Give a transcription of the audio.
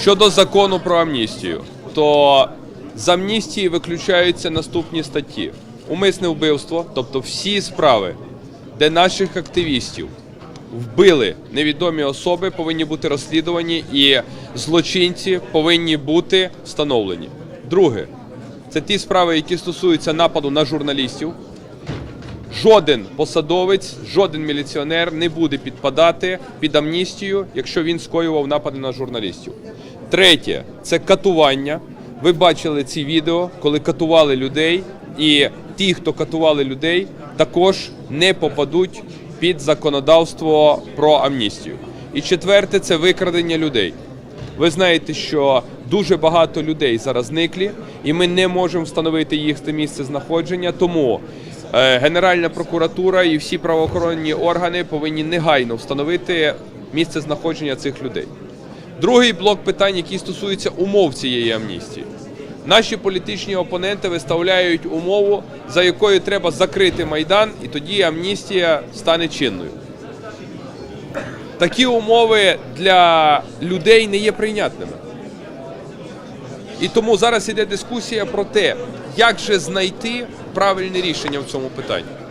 Щодо закону про амністію, то з амністії виключаються наступні статті: умисне вбивство, тобто всі справи, де наших активістів вбили невідомі особи, повинні бути розслідувані, і злочинці повинні бути встановлені. Друге, це ті справи, які стосуються нападу на журналістів. Жоден посадовець, жоден міліціонер не буде підпадати під амністію, якщо він скоював напади на журналістів. Третє це катування. Ви бачили ці відео, коли катували людей, і ті, хто катували людей, також не попадуть під законодавство про амністію. І четверте це викрадення людей. Ви знаєте, що дуже багато людей зараз зниклі, і ми не можемо встановити їх місце знаходження. Тому Генеральна прокуратура і всі правоохоронні органи повинні негайно встановити місце знаходження цих людей. Другий блок питань, який стосується умов цієї амністії. Наші політичні опоненти виставляють умову, за якою треба закрити майдан, і тоді амністія стане чинною. Такі умови для людей не є прийнятними. І тому зараз іде дискусія про те, як же знайти правильне рішення в цьому питанні.